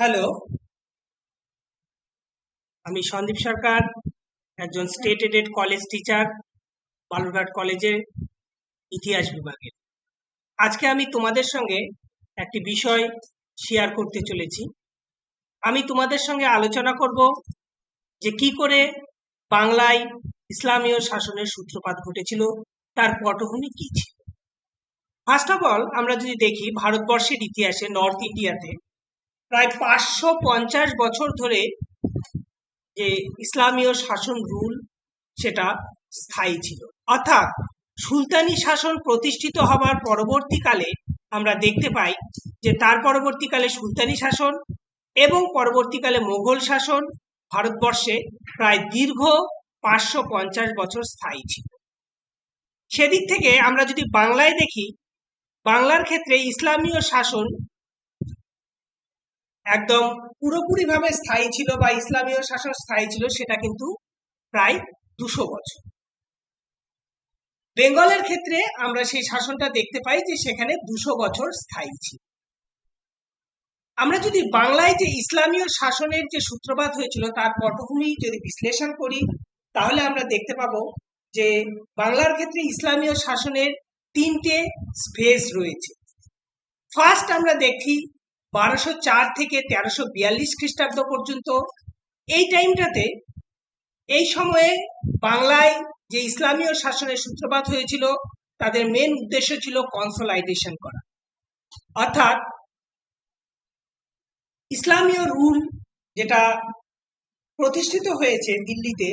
Hello আমি সন্দীপ সরকার, একজন state aided college teacher Balurghat কলেজের ইতিহাস বিভাগের আজকে আমি তোমাদের সঙ্গে একটি বিষয় শেয়ার করতে চলেছি। আমি তোমাদের সঙ্গে আলোচনা করব যে কি করে বাংলায় ইসলামীয় শাসনের সূত্রপাত ঘটেছিল, তার পটভূমি কি ছিল। ফার্স্ট অফ অল আমরা যদি দেখি, ভারতবর্ষের ইতিহাসে নর্থ ইন্ডিয়াতে প্রায় পাঁচশো পঞ্চাশ বছর ধরে যে ইসলামীয় শাসন রুল সেটা স্থায়ী ছিল। অর্থাৎ সুলতানি শাসন প্রতিষ্ঠিত হবার পরবর্তীকালে আমরা দেখতে পাই যে তার পরবর্তীকালে সুলতানি শাসন এবং পরবর্তীকালে মোগল শাসন ভারতবর্ষে প্রায় দীর্ঘ পাঁচশো পঞ্চাশ বছর স্থায়ী ছিল। সেদিক থেকে আমরা যদি বাংলায় দেখি, বাংলার ক্ষেত্রে ইসলামীয় শাসন একদম পুরোপুরিভাবে স্থায়ী ছিল বা ইসলামীয় শাসন স্থায়ী ছিল, সেটা কিন্তু প্রায় দুশো বছর। বেঙ্গলের ক্ষেত্রে আমরা সেই শাসনটা দেখতে পাই যে সেখানে দুশো বছর স্থায়ী ছিল। আমরা যদি বাংলায় যে ইসলামীয় শাসনের যে সূত্রপাত হয়েছিল, তার পটভূমি যদি বিশ্লেষণ করি, তাহলে আমরা দেখতে পাবো যে বাংলার ক্ষেত্রে ইসলামীয় শাসনের তিনটে ফেজ রয়েছে। ফার্স্ট আমরা দেখি বারোশো চার থেকে তেরোশো বিয়াল্লিশ খ্রিস্টাব্দ পর্যন্ত এই টাইমটাতে এই সময়ে বাংলায় যে ইসলামীয় শাসনের সূত্রপাত হয়েছিল, তাদের মেন উদ্দেশ্য ছিল কনসোলাইডেশন করা। অর্থাৎ ইসলামীয় রুল যেটা প্রতিষ্ঠিত হয়েছে দিল্লিতে,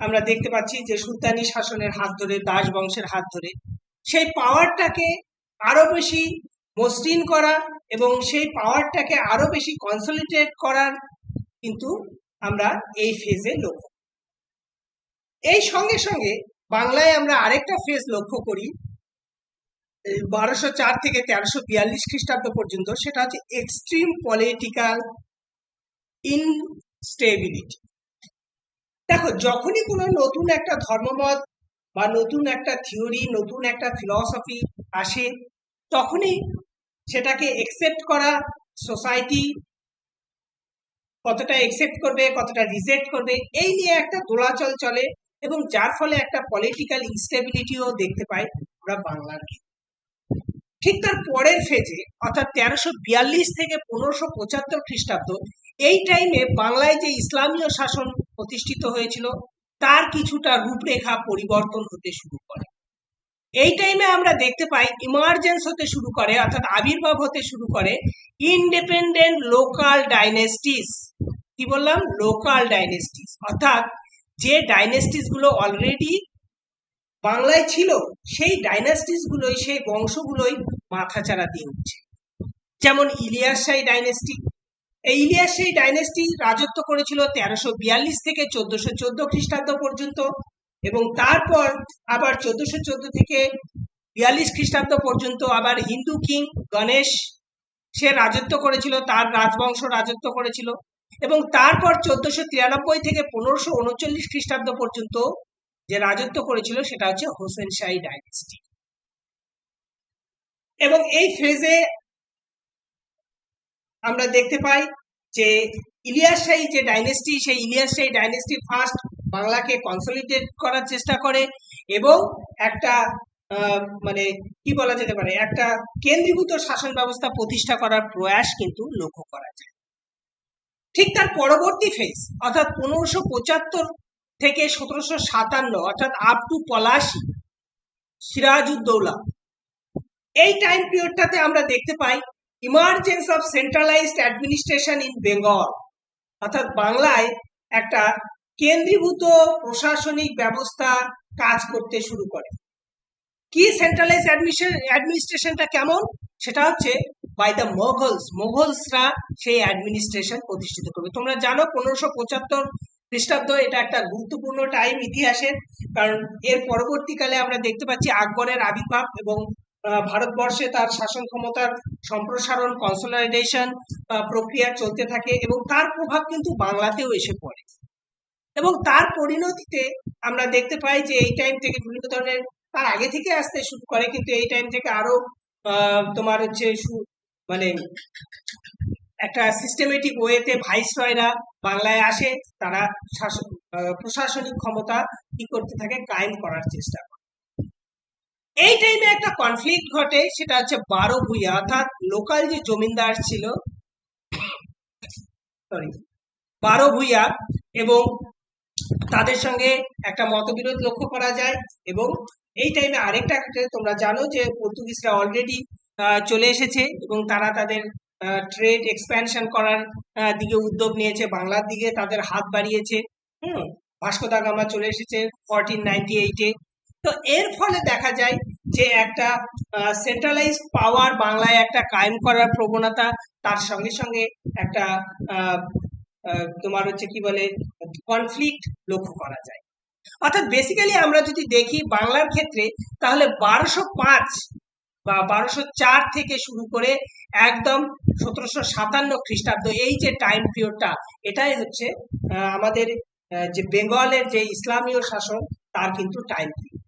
আমরা দেখতে পাচ্ছি যে সুলতানি শাসনের হাত ধরে, দাস বংশের হাত ধরে, সেই পাওয়ারটাকে আরও বেশি মসৃণ করা এবং সেই পাওয়ারটাকে আরও বেশি কনসলিডেট করার কিন্তু আমরা এই ফেজে লক্ষ্য এই সঙ্গে সঙ্গে বাংলায় আমরা আরেকটা ফেজ লক্ষ্য করি বারোশো চার থেকে তেরোশো বিয়াল্লিশ খ্রিস্টাব্দ পর্যন্ত, সেটা হচ্ছে এক্সট্রিম পলিটিক্যাল ইনস্টেবিলিটি দেখো, যখনই কোনো নতুন একটা ধর্মমত বা নতুন একটা থিওরি নতুন একটা ফিলসফি আসে, তখনই সেটাকে একসেপ্ট করা সোসাইটি কতটা একসেপ্ট করবে, কতটা রিজেক্ট করবে, এই নিয়ে একটা দোলাচল চলে এবং যার ফলে একটা পলিটিক্যাল ইনস্টেবিলিটিও দেখতে পাই আমরা বাংলার ঠিক তার পরের ফেজে অর্থাৎ তেরোশো বিয়াল্লিশ থেকে পনেরোশো পঁচাত্তর খ্রিস্টাব্দ, এই টাইমে বাংলায় যে ইসলামীয় শাসন প্রতিষ্ঠিত হয়েছিল, তার কিছুটা রূপরেখা পরিবর্তন হতে শুরু করে। এই টাইমে আমরা দেখতে পাই ইমার্জেন্স হতে শুরু করে, অর্থাৎ আবির্ভাব হতে শুরু করে ইন্ডিপেন্ডেন্ট লোকাল ডাইনেস্টিস কি বললাম? লোকাল ডাইনেস্টিস অর্থাৎ যে ডাইনেস্টিসগুলো অলরেডি বাংলায় ছিল, সেই ডাইনাস্টিস গুলোই, সেই বংশগুলোই মাথাচাড়া দিয়ে উঠছে। যেমন ইলিয়াস শাহী ডাইনেস্টি এই ইলিয়াস শাহী ডাইনেস্টি রাজত্ব করেছিল তেরোশো বিয়াল্লিশ থেকে চোদ্দশো চোদ্দ খ্রিস্টাব্দ পর্যন্ত। এবং তারপর আবার চোদ্দশো চোদ্দ থেকে বিয়াল্লিশ খ্রিস্টাব্দ পর্যন্ত আবার হিন্দু কিং গণেশ, সে রাজত্ব করেছিল, তার রাজবংশ রাজত্ব করেছিল। এবং তারপর চোদ্দশো তিরানব্বই থেকে পনেরোশো উনচল্লিশ খ্রিস্টাব্দ পর্যন্ত যে রাজত্ব করেছিল, সেটা হচ্ছে হোসেন শাহী ডাইনেস্টি। এবং এই ফেজে আমরা দেখতে পাই যে ইলিয়াস শাহী যে ডাইনেস্টি, সেই ইলিয়াস শাহী ডাইনেস্টি ফার্স্ট বাংলাকে কনসলিডেট করার চেষ্টা করে এবং একটা মানে কি বলা যেতে পারে, একটা কেন্দ্রীভূত শাসন ব্যবস্থা প্রতিষ্ঠা করার প্রয়াস কিন্তু লক্ষ্য করা যায়। ঠিক তার পরবর্তী ফেজ অর্থাৎ পনেরোশো পঁচাত্তর থেকে সতেরোশো সাতান্ন, অর্থাৎ আপ টু পলাশি, সিরাজউদ্দৌলা। এই টাইম পিরিয়ডটাতে আমরা দেখতে পাই emergence of centralised administration in Bengal অর্থাৎ বাংলায় একটা কেন্দ্রীভূত প্রশাসনিক ব্যবস্থা কাজ করতে শুরু করে। কি সেন্ট্রালাইজ অ্যাডমিনিস্ট্রেশনটা কেমন? সেটা হচ্ছে বাই দ্য মোগলস মোগলসরা সেই অ্যাডমিনিস্ট্রেশন প্রতিষ্ঠিত করবে। তোমরা জানো পনেরোশো পঁচাত্তর খ্রিস্টাব্দ এটা একটা গুরুত্বপূর্ণ টাইম ইতিহাসের, কারণ এর পরবর্তীকালে আমরা দেখতে পাচ্ছি আকবরের আবির্ভাব এবং ভারতবর্ষে তার শাসন ক্ষমতার সম্প্রসারণ কনসোলিডেশন প্রক্রিয়া চলতে থাকে এবং তার প্রভাব কিন্তু বাংলাতেও এসে পড়ে। এবং তার পরিণতিতে আমরা দেখতে পাই যে এই টাইম থেকে বিভিন্ন ধরনের তার আগে থেকে আসতে শুরু করে, কিন্তু এই টাইম থেকে আরও তোমার হচ্ছে মানে একটা সিস্টেমেটিক ওয়েতে ভাইসরয়রা বাংলায় আসে, তারা শাসন প্রশাসনিক ক্ষমতা কি করতে থাকে, কায়েম করার চেষ্টা করে। এই টাইমে একটা কনফ্লিক্ট ঘটে, সেটা হচ্ছে বারো ভুইয়া অর্থাৎ লোকাল যে জমিদার ছিল সরি বারো ভুইয়া এবং তাদের সঙ্গে একটা মতবিরোধ লক্ষ্য করা যায় এবং এই টাইমে আরেকটা তোমরা জানো যে পর্তুগিজরা অলরেডি চলে এসেছে এবং তারা তাদের ট্রেড এক্সপ্যানশন করার দিকে উদ্যোগ নিয়েছে। বাংলার দিকে তাদের হাত বাড়িয়েছে। হুম, ভাস্কো দা গামা চলে এসেছে ফোরটিন নাইনটি এইটে তো এর ফলে দেখা যায় যে একটা সেন্ট্রালাইজ পাওয়ার বাংলায় একটা কায়েম করার প্রবণতা, তার সঙ্গে সঙ্গে একটা তোমার হচ্ছে কি বলে কনফ্লিক্ট লক্ষ্য করা যায়। অর্থাৎ বেসিক্যালি আমরা যদি দেখি বাংলার ক্ষেত্রে, তাহলে বারোশো পাঁচ বা বারোশো চার থেকে শুরু করে একদম সতেরোশো সাতান্ন খ্রিস্টাব্দ, এই যে টাইম পিরিয়ডটা এটাই হচ্ছে আমাদের যে বেঙ্গলের যে ইসলামীয় শাসন, তার কিন্তু টাইম পিরিয়ড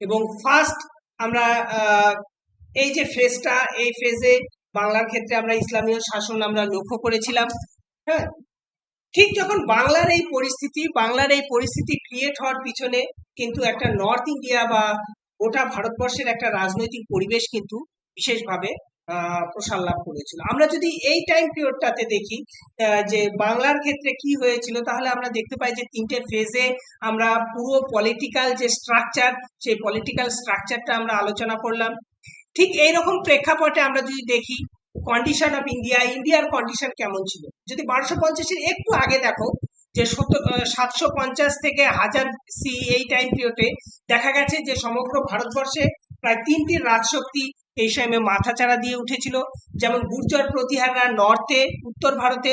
এবং ফার্স্ট আমরা এই যে ফেজটা এই ফেজে বাংলার ক্ষেত্রে আমরা ইসলামীয় শাসন আমরা লক্ষ্য করেছিলাম হ্যাঁ? ঠিক যখন বাংলার এই পরিস্থিতি, বাংলার এই পরিস্থিতি ক্রিয়েট হওয়ার পিছনে কিন্তু একটা নর্থ ইন্ডিয়া বা গোটা ভারতবর্ষের একটা রাজনৈতিক পরিবেশ কিন্তু বিশেষভাবে প্রসার লাভ করেছিল। আমরা যদি এই টাইম পিরিয়ডটাতে দেখি যে বাংলার ক্ষেত্রে কি হয়েছিল, তাহলে আমরা দেখতে পাই যে তিনটে ফেজে আমরা পুরো পলিটিক্যাল যে স্ট্রাকচার সেই পলিটিক্যাল স্ট্রাকচারটা আমরা আলোচনা করলাম। ঠিক এইরকম প্রেক্ষাপটে আমরা যদি দেখি কন্ডিশন অফ ইন্ডিয়া ইন্ডিয়ার কন্ডিশন কেমন ছিল? যদি বারোশো পঞ্চাশের একটু আগে দেখো, যে সাতশো পঞ্চাশ থেকে হাজার সি এই টাইম পিরিয়ডে দেখা গেছে যে সমগ্র ভারতবর্ষে প্রায় তিনটি রাজশক্তি এই সময় মাথাচাড়া দিয়ে উঠেছিল। যেমন গুর্জর প্রতিহাররা নর্থে উত্তর ভারতে,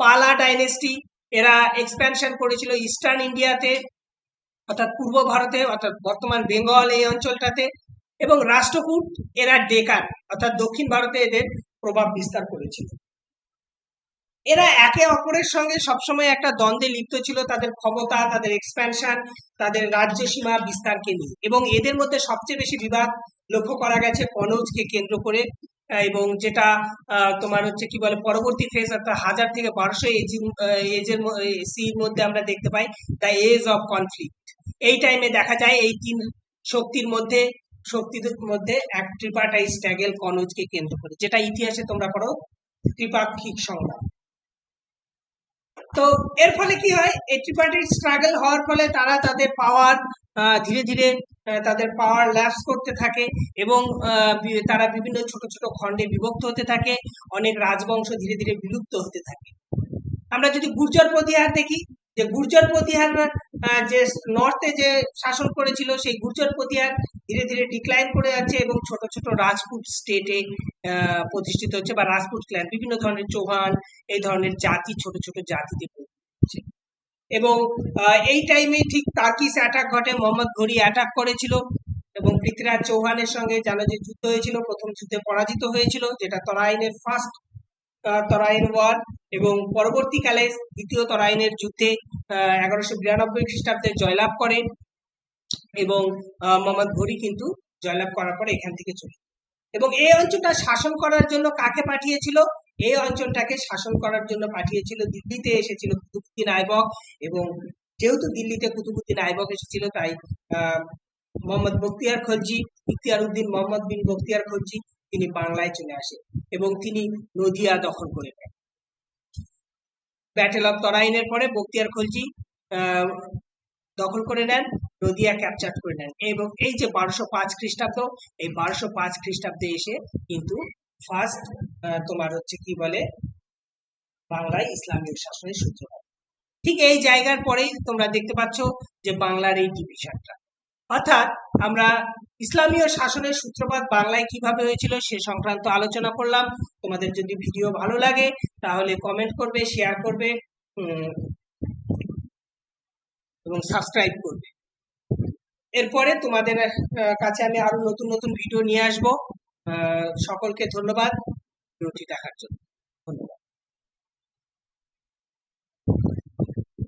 পালা ডাইনেস্টি এরা এক্সপ্যানশন করেছিল ইস্টার্ন ইন্ডিয়াতে অর্থাৎ পূর্ব ভারতে, অর্থাৎ বর্তমান বেঙ্গল এই অঞ্চলটাতে। এবং রাষ্ট্রকূট এরা ডেকান, অর্থাৎ দক্ষিণ ভারতে এদের প্রভাব বিস্তার করেছিল। এরা একে অপরের সঙ্গে সবসময় একটা দ্বন্দ্বে লিপ্ত ছিল, তাদের ক্ষমতা, তাদের এক্সপ্যানশন তাদের রাজ্য সীমা বিস্তারকে নিয়ে। এবং এদের মধ্যে সবচেয়ে বেশি বিবাদ লক্ষ্য করা গেছে কনৌজকে কেন্দ্র করে এবং যেটা তোমার হচ্ছে কি বলে, পরবর্তী ফেজ অর্থাৎ হাজার থেকে বারোশো এজ এজের সির মধ্যে আমরা দেখতে পাই দ্য এজ অফ কনফ্লিক্ট এই টাইমে দেখা যায় এই তিন শক্তির মধ্যে শক্তিদের মধ্যে এক ট্রিপার্টাইজ স্ট্যাগেল কনজকে কেন্দ্র করে, যেটা ইতিহাসে তোমরা পড়ো, ত্রিপাক্ষিক সংগ্রাম তো এর ফলে কি হয়? এই ট্রিপার্টাইজ স্ট্রাগল হওয়ার ফলে তারা তাদের পাওয়ার ধীরে ধীরে তাদের পাওয়ার ল্যাপস করতে থাকে এবং তারা বিভিন্ন ছোট ছোট খণ্ডে বিভক্ত হতে থাকে, অনেক রাজবংশ ধীরে ধীরে বিলুপ্ত হতে থাকে। আমরা যদি গুর্জর প্রতিহার দেখি, যে গুর্জর প্রতিহার যে নর্থে যে শাসন করেছিল, সেই গুর্জর প্রতিহার ধীরে ধীরে ডিক্লাইন করে যাচ্ছে এবং ছোট ছোট রাজপুত স্টেটে প্রতিষ্ঠিত হচ্ছে বা রাজপুত ক্ল্যান বিভিন্ন ধরনের চৌহান, এই ধরনের জাতি, ছোট ছোট জাতিতে হচ্ছে এবং এই টাইমে ঠিক তার্কিস অ্যাটাক ঘটে, মোহাম্মদ ঘড়ি অ্যাটাক করেছিল এবং পৃথ্বীরাজ চৌহানের সঙ্গে জানো যে যুদ্ধ হয়েছিল, প্রথম যুদ্ধে পরাজিত হয়েছিল, যেটা তরাইনের ফার্স্ট তরাইন ওয়ার এবং পরবর্তীকালে দ্বিতীয় তরাইনের যুদ্ধে এগারোশো বিরানব্বই খ্রিস্টাব্দে জয়লাভ করে। এবং মোহাম্মদ ঘড়ি কিন্তু জয়লাভ করার পরে এখান থেকে চলে। এবং এই অঞ্চলটা শাসন করার জন্য কাকে পাঠিয়েছিল? এই অঞ্চলটাকে শাসন করার জন্য পাঠিয়েছিল দিল্লিতে এসেছিল কুতুবুদ্দিন আইবক এবং যেহেতু দিল্লিতে কুতুবুদ্দিন আইবক এসেছিল, তাই মোহাম্মদ বখতিয়ার খলজি, ইখতিয়ার উদ্দিন মোহাম্মদ বিন বখতিয়ার খলজি, তিনি বাংলায় চলে আসেন এবং তিনি নদিয়া দখল করে নেন। ব্যাটেল অফ তরাইনের পরে বখতিয়ার খলজি দখল করে নেন। নদিয়া ক্যাপচার করে নেন এবং এই যে বারোশো পাঁচ খ্রিস্টাব্দ, এই বারোশো পাঁচ খ্রিস্টাব্দে এসে কিন্তু ফার্স্ট তোমার হচ্ছে কি বলে? বাংলায় ইসলামিক শাসনের সূত্রপাত ঠিক এই জায়গার পরেই তোমরা দেখতে পাচ্ছ যে বাংলার এই ডিভিশনটা অর্থাৎ আমরা ইসলামীয় শাসনের সূত্রপাত বাংলায় কীভাবে হয়েছিল সে সংক্রান্ত আলোচনা করলাম। তোমাদের যদি ভিডিও ভালো লাগে, তাহলে কমেন্ট করবে শেয়ার করবে এবং সাবস্ক্রাইব করবে। এরপরে তোমাদের কাছে আমি আরও নতুন নতুন ভিডিও নিয়ে আসব। সকলকে ধন্যবাদ। ভিডিওটি দেখার জন্য।